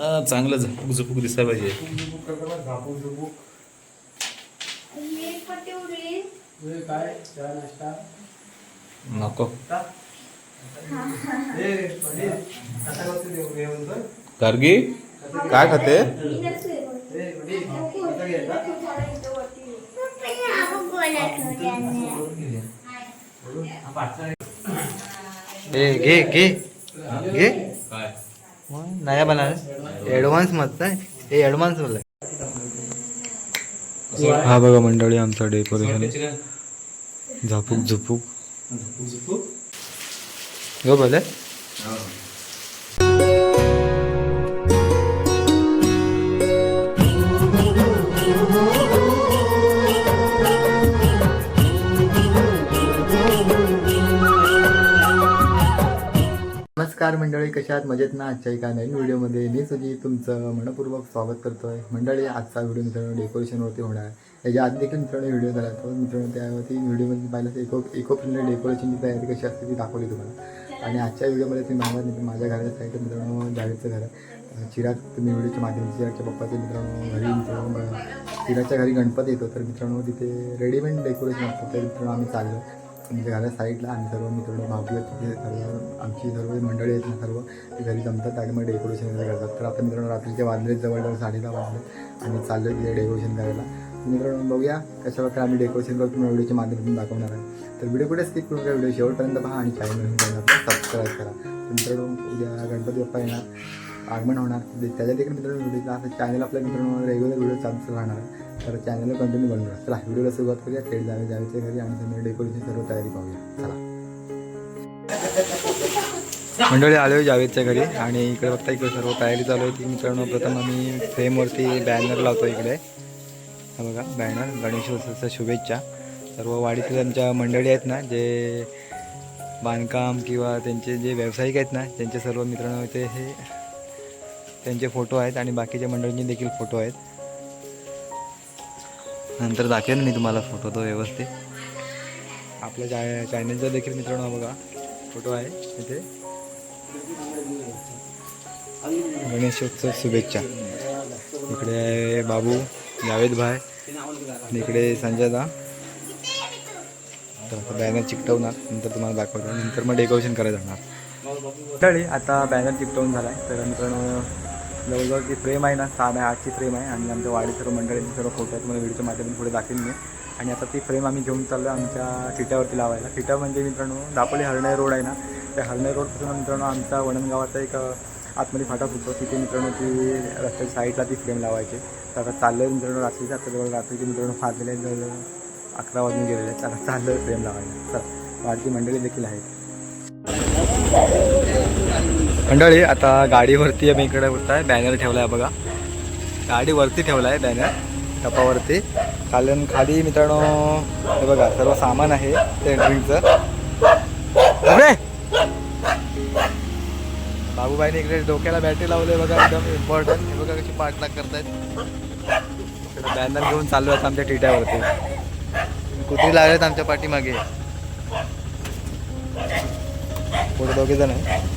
हा, चांगलं झापूक झुपूक दिसायला पाहिजे. नको. गार्गी काय खाते? ए घे घे. घे. नाही बना ऍडव्हान्स मत हे ऍडव्हान्स बोललाय हा। बघा मंडळी आमचं डेकोरेशन झापूक झुपूक. हो बोले. नमस्कार मंडळी कशा आहात? मजेत ना? आजच्या एका नवीन व्हिडिओमध्ये मी सुजी तुमचं मनपूर्वक स्वागत करतो आहे मंडळी आजचा व्हिडिओ मित्रांनो डेकोरेशनवरती होणार आहे. याच्या आधी देखील मित्रांनो व्हिडिओ झाला तो मित्रांनो त्यावरती व्हिडिओमध्ये पाहिलं तर इको इको फ्रेंडली डेकोरेशनची तयारी कशी असते ती दाखवली तुम्हाला. आणि आजच्या व्हिडिओमध्ये तुम्ही माझ्या माझ्या आहे तर मित्रांनो जावेदचं घर आहे. चिराग तुम्ही व्हिडिओच्या माध्यमातून चिरागच्या पप्पाचे मित्रांनो घरी मित्रांनो चिराच्या घरी गणपती येतो. तर मित्रांनो तिथे रेडीमेड डेकोरेशन असतं. तर मित्रांनो आम्ही चाललो. म्हणजे घराच्या साईडला आणि सर्व मित्र भावकी तिथे सर्व आमची सर्व मंडळी आहेत ना सर्व ते घरी जमतात आणि मग डेकोरेशन वगैरे करतात. तर आता मित्रांनो रात्रीचे वाजले जवळजवळ साडेला वाजले आणि चाललो तिथे डेकोरेशन करायला. मित्रांनो बघूया कशा प्रकारे आम्ही डेकोरेशन करतो तुम्हाला व्हिडिओच्या माध्यमातून दाखवणार आहे. तर व्हिडिओ कुठे स्किप करून काय व्हिडिओ शेवटपर्यंत पहा आणि चॅनल सबस्क्राईब करा. मित्रांनो उद्या गणपती बाप्पा येणार आगमन होणार. त्याच्या देखील मित्रांनो व्हिडिओला चॅनल आपल्या मित्रांनो रेग्युलर व्हिडिओ चालूच राहणार आहे. तर चॅनलला कंटिन्यू बनवणार चला व्हिडिओला सुरुवात करूया. थेट जावे जायच्या घरी आणि समोर डेकोरेशन सर्व तयारी पाहूया. चला. मंडळी आलो जावेदच्या घरी आणि इकडे बघता इकडे सर्व तयारी चालू आहे. ती मित्रांनो प्रथम आम्ही फ्रेमवरती बॅनर लावतो इकडे. हा बघा बॅनर गणेशोत्सवाच्या शुभेच्छा. सर्व वाडीतील आमच्या मंडळी आहेत ना जे बांधकाम किंवा त्यांचे जे व्यावसायिक आहेत ना त्यांचे सर्व मित्रांनो ते हे त्यांचे फोटो आहेत आणि बाकीच्या मंडळींचे देखील फोटो आहेत. नंतर दाखवेन मी तुम्हाला फोटो तो व्यवस्थित. आपल्या चाय चायनीजचा देखील मित्रांनो बघा फोटो आहे इथे. गणेशोत्सव शुभेच्छा. इकडे आहे बाबू जावेद भाय इकडे संजय दा. तर आता बॅनर चिकटवणार नंतर तुम्हाला दाखवतो. नंतर मग डेकोरेशन करायला जाणार. मंडळी आता बॅनर चिकटवून झाला आहे तर मित्रांनो जवळजवळ ती फ्रेम आहे ना सहा बाय आठची फ्रेम आहे. आणि आमच्या वाडी सर्व मंडळींचे सर्व फोटो आहेत. तुम्हाला व्हिडिओच्या माध्यमातून पुढे दाखवेन मी. आणि आता ती फ्रेम आम्ही घेऊन चाललो आमच्या फिट्यावरती लावायला. फिटा म्हणजे मित्रांनो दापोली हरणे रोड आहे ना त्या हरणे रोडपासून मित्रांनो आमचा वणनगावाचा एक आतमध्ये फाटा फुटतो. तिथे मित्रांनो ती रस्त्याच्या साईडला ती फ्रेम लावायची. तर आता चाललं आहे मित्रांनो रात्रीच्या आता जवळ रात्रीचे मित्रांनो फाजलेले जवळ अकरा वाजून गेलेले आहेत. आता चाललं फ्रेम लावायला. चला वाढती मंडळी देखील आहेत. मंडळी आता गाडीवरती आम्ही इकडे आहे बॅनर ठेवला आहे बघा. गाडीवरती ठेवला आहे बॅनर. टपावरती. कारण खाली मित्रांनो हे बघा सर्व सामान आहे ते ड्रिंकचं बाबूबाईने इकडे डोक्याला बॅटरी लावली बघा एकदम इम्पॉर्टंट हे बघा कशी पाठलाग करतायत. बॅनर घेऊन चालू आहेत आमच्या टिट्यावरती. कुत्री लागलेत आमच्या पाठीमागे. पुढे दोघे जण आहे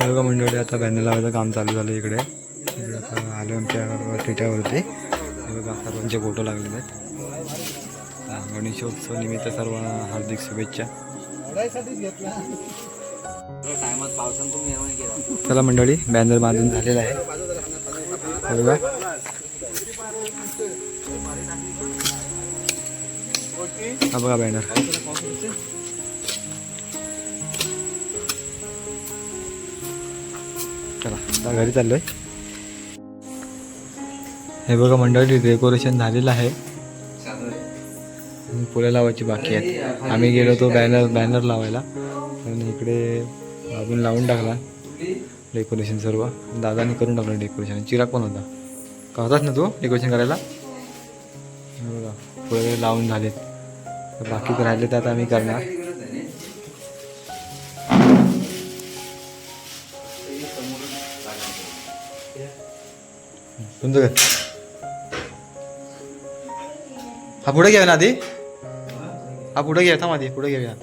बघा मंडळी आता बॅनर लावायचं काम चालू झालं इकडे. इकडे आता आलो आमच्या टिट्यावरती बघा सर्वांचे फोटो लागलेले आहेत. गणेशोत्सव निमित्त सर्व हार्दिक शुभेच्छा. चला मंडळी बॅनर बांधून झालेला आहे. बघा. हा बघा बॅनर चला आता घरी चाललोय. हे बघा मंडळी डेकोरेशन झालेलं आहे. आणि फुलं लावायची बाकी आहेत. आम्ही गेलो तो बॅनर बॅनर लावायला. आणि इकडे आपण लावून टाकला. डेकोरेशन सर्व. दादाने करून टाकलं डेकोरेशन चिराग पण होता. का होताच ना तू? डेकोरेशन करायला? बघा फुलं लावून झालेत. तर बाकी तर राहिले तर आता आम्ही करणार. तुमचं हा पुढे घ्या ना आधी. हा पुढे घ्या थांब आधी पुढे घेऊया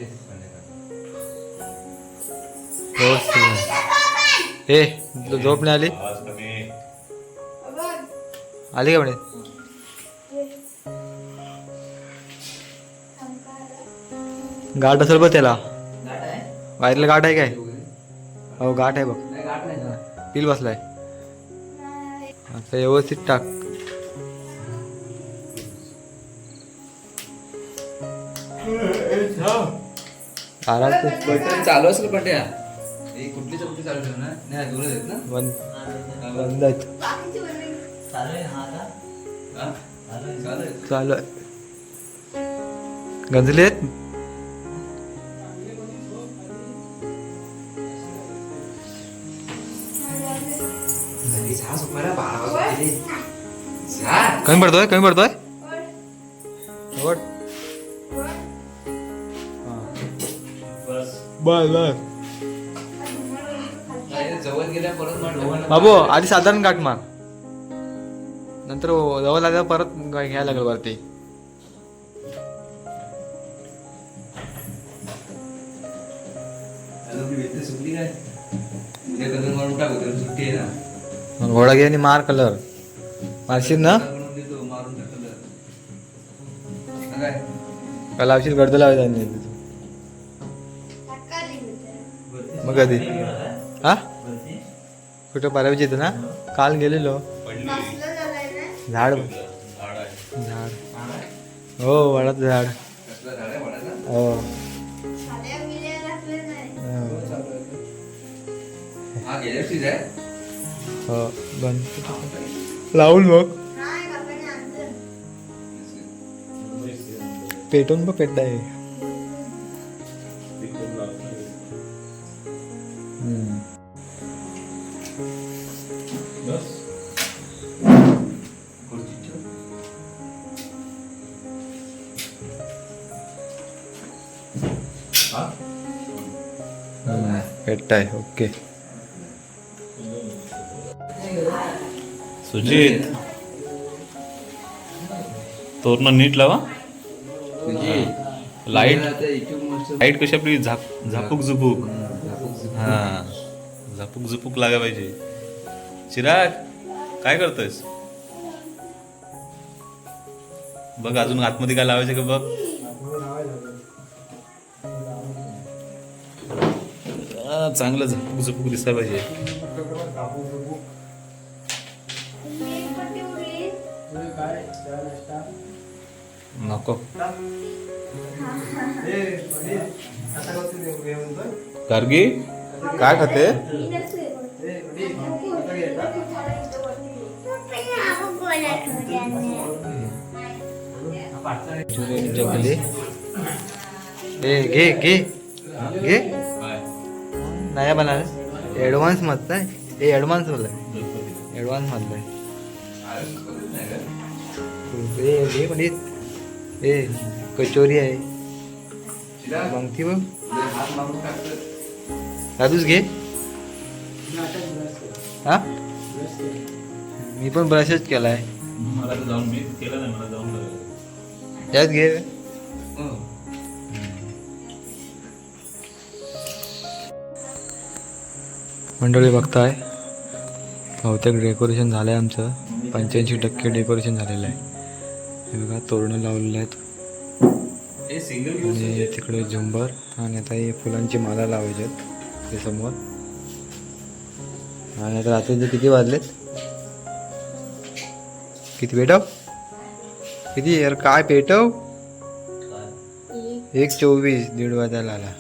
व्यवस्थित आहे. झोप नाही आली? आली का म्हणे? गाठ असेल बघ त्याला. वायरला गाठ आहे काय? हो गाठ आहे बघ. पिल बसलाय. आता व्यवस्थित टाक. बटन चालू असेल पण त्या ही कुठली चौकटी चालू ठेव ना नाही दोन आहेत ना? बंद. आहेत. हा? चालू आहे. चालू आहे. गंजले आहेत? जा झोपायला बारा वाजता गेले. जा. कमी पडतोय कमी पडतोय? वड. बस बस. नाही, जवळ गेल्या परत मग डोळा बाबू आधी साधारण गाठ मार. नंतर जवळ लागल्यावर परत घ्यायला लागेल वरती. सुटली काय? उद्या कदम मारून टाकू त्याला सुट्टी आहे ना. घोडा घे आणि मार कलर मारशील ना करून देतो मारून टाकलं आता काय का लावशील गर्द लावायचा नाही मग कधी हा कुठं पारायची येतं ना काल गेलेलो झाड झाड हो वडाचं झाड? हो हा गेल्या हो बंद लावून बघ पेटून बघ पेटत आहे हम्म. खुर्चीत सुजित. तोरण नीट लावा. लाइट लाइट कशी आपली? झाप झापूक झुपूक. हा, झापूक झुपूक. लागा पाहिजे. चिराग काय करतोयस? बघ अजून आतमध्ये काय लावायचं का बघ? चांगलं झपूक झुपूक दिसायला पाहिजे. नको. गार्गी काय खाते? जगले. ए घे घे. घे. नाही बनारस ॲडव्हान्स मधलं आहे. हे ॲडव्हान्स मधलं आहे. ॲडव्हान्स मधलं आहे घे. म्हणजे ए कचोरी आहे. चिराग, मग बघ. दादूच घे. हा? मी पण ब्रशच केलाय. मला तर जाऊन मी केलं नाही मला जाऊन त्यात घे. हो. मंडळी बघताय बहुतेक डेकोरेशन झालं आहे आमचं. पंच्याऐंशी टक्के डेकोरेशन झालेलं आहे. हे बघा तोरणं लावलेलं आहेत. हे सिंगल आणि तिकडे झुंबर आणि आता हे फुलांची माला लावायची आहेत ते समोर. आणि आता रात्रीचे किती वाजलेत? किती पेटव? किती? यार काय पेटव? एक. चोवीस दीड वाजायला आला.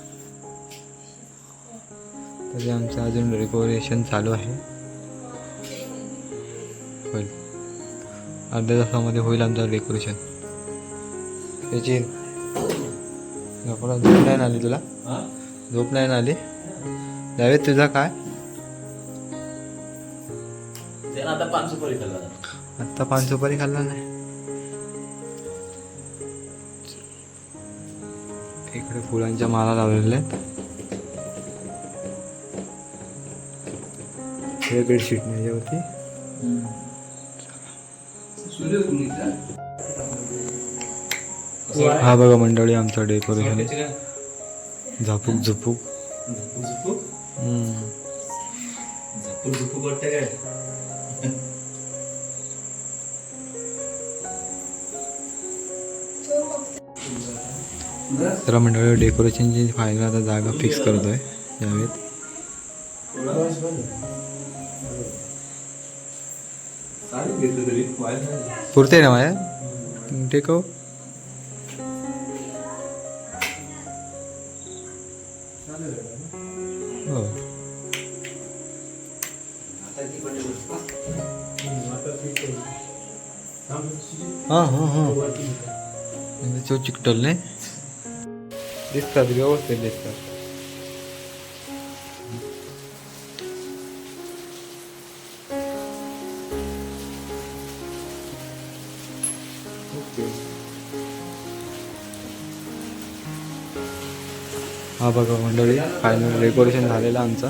तरी आमचं अजून डेकोरेशन चालू आहे. अर्ध्या तासामध्ये होईल आमचं डेकोरेशन त्याची झोप नाही आली तुला? झोप नाही आली? जावेद तुझा काय? आता पाच सुपारी खाल्ला. आत्ता पान सुपारी खाल्ला नाही. इकडे फुलांच्या माला लावलेल्या आहेत. हे बेडशीट नाही याच्यावरती हा बघा मंडळी आमचं डेकोरेशन झापूक झुपूक. झपूक झपूक? वाटतं काय? तर मंडळी डेकोरेशनची फायनल आता जागा फिक्स करतोय नाही. पुरते ना माझ्या टेकव हां हां हां। म्हणजे नाही दिसतात व्यवस्थित दिसतात ओके। हा बघा मंडळी फायनल डेकोरेशन झालेलं आमचं.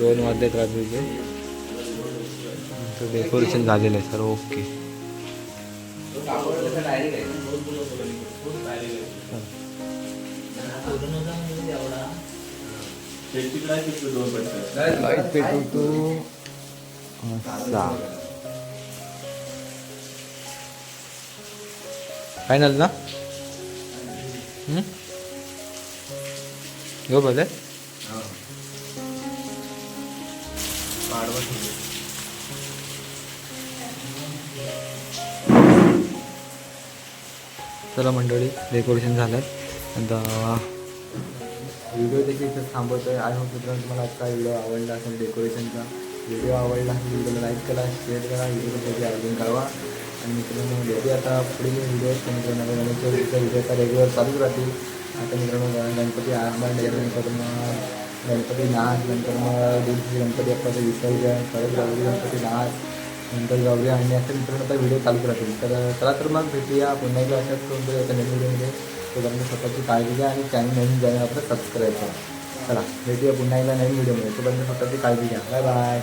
दोन वाजलेत रात्रीचे. डेकोरेशन झालेलं आहे सर ओके. लाइट पेटू फायनल ना? हम्म? हो भले चला मंडळी डेकोरेशन झालं आता व्हिडिओ देखील इथं थांबवतो आहे आय होप मित्रांनो तुम्हाला आजचा व्हिडिओ आवडला असेल डेकोरेशनचा व्हिडिओ आवडला असेल व्हिडिओला लाईक करा शेअर करा व्हिडिओ कधी आवडून कळवा आणि मित्रांनो डेली आता पुढील व्हिडिओ म्हणजे मित्रांनो आता व्हिडिओ आता रेग्युलर चालूच राहतील. आता मित्रांनो गणपती आगमन नंतर मग गणपती नाच नंतर मग गणपती बाप्पाचं विसर्जन परत गणपती नाच नंतर गौरी आणि असं मित्रांनो आता व्हिडिओ चालू राहतील तर चला तर मग भेटूया पुन्हा एकदा अशाच कोणत्या एका नवीन व्हिडिओमध्ये तोपर्यंत स्वतःची काळजी घ्या आणि चॅनल नवीन चॅनल आपलं सबस्क्राईब करा. चला भेटूया पुन्हा एकदा नवीन व्हिडिओमध्ये तोपर्यंत स्वतःची काळजी घ्या. Bye bye